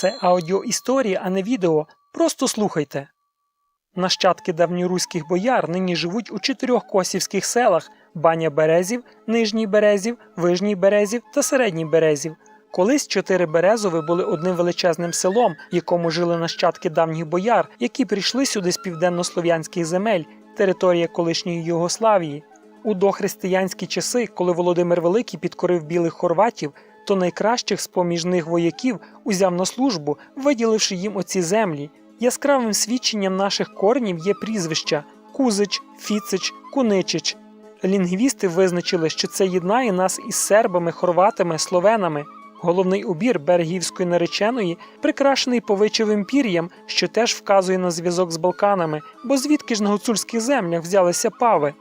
Це аудіоісторія, а не відео. Просто слухайте. Нащадки давньоруських бояр нині живуть у чотирьох косівських селах Баня Березів, Нижній Березів, Вижній Березів та Середній Березів. Колись чотири Березови були одним величезним селом, в якому жили нащадки давніх бояр, які прийшли сюди з південнослов'янських земель, територія колишньої Югославії. У дохристиянські часи, коли Володимир Великий підкорив білих хорватів, то найкращих з поміж них вояків узяв на службу, виділивши їм оці землі. Яскравим свідченням наших коренів є прізвища Кузич, Фіцич, Куничич. Лінгвісти визначили, що це єднає нас із сербами, хорватами, словенами. Головний убір берегівської нареченої прикрашений повичевим пір'ям, що теж вказує на зв'язок з Балканами, бо звідки ж на гуцульських землях взялися пави.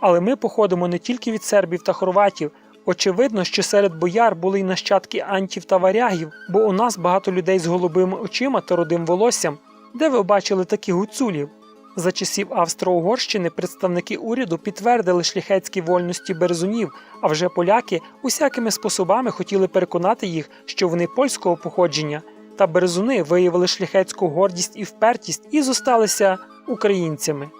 Але ми походимо не тільки від сербів та хорватів. Очевидно, що серед бояр були й нащадки антів та варягів, бо у нас багато людей з голубими очима та рудим волоссям. Де ви бачили таких гуцулів? За часів Австро-Угорщини представники уряду підтвердили шляхетські вольності березунів, а вже поляки усякими способами хотіли переконати їх, що вони польського походження. Та березуни виявили шляхетську гордість і впертість і зосталися українцями.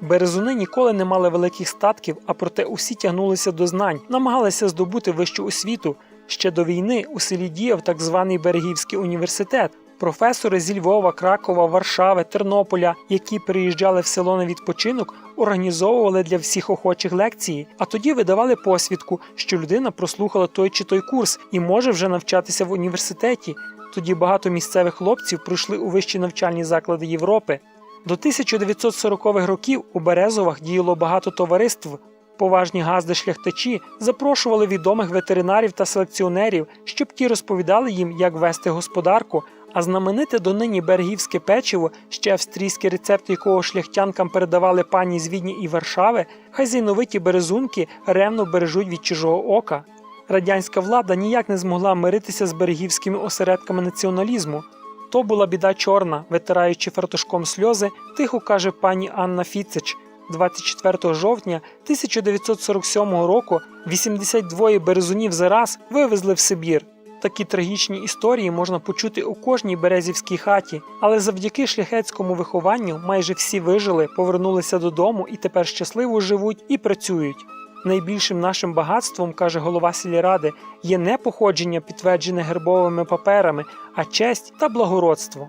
Березуни ніколи не мали великих статків, а проте усі тягнулися до знань, намагалися здобути вищу освіту. Ще до війни у селі діяв так званий Берегівський університет. Професори зі Львова, Кракова, Варшави, Тернополя, які приїжджали в село на відпочинок, організовували для всіх охочих лекції, а тоді видавали посвідку, що людина прослухала той чи той курс і може вже навчатися в університеті. Тоді багато місцевих хлопців пройшли у вищі навчальні заклади Європи. До 1940-х років у Березовах діяло багато товариств. Поважні газди шляхтачі запрошували відомих ветеринарів та селекціонерів, щоб ті розповідали їм, як вести господарку. А знамените донині бергівське печиво, ще австрійські рецепти якого шляхтянкам передавали пані з Відні і Варшави, хазяйновиті березунки ревно бережуть від чужого ока. Радянська влада ніяк не змогла миритися з берегівськими осередками націоналізму. То була біда чорна, витираючи фартушком сльози, тихо каже пані Анна Фіцич. 24 жовтня 1947 року 82 березунів зараз вивезли в Сибір. Такі трагічні історії можна почути у кожній березівській хаті, але завдяки шляхетському вихованню майже всі вижили, повернулися додому і тепер щасливо живуть і працюють. Найбільшим нашим багатством, каже голова сільради, є не походження, підтверджене гербовими паперами, а честь та благородство.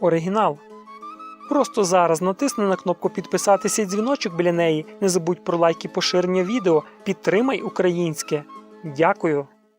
Оригінал. Просто зараз натисни на кнопку підписатися і дзвіночок біля неї. Не забудь про лайк і поширення відео. Підтримай українське. Дякую.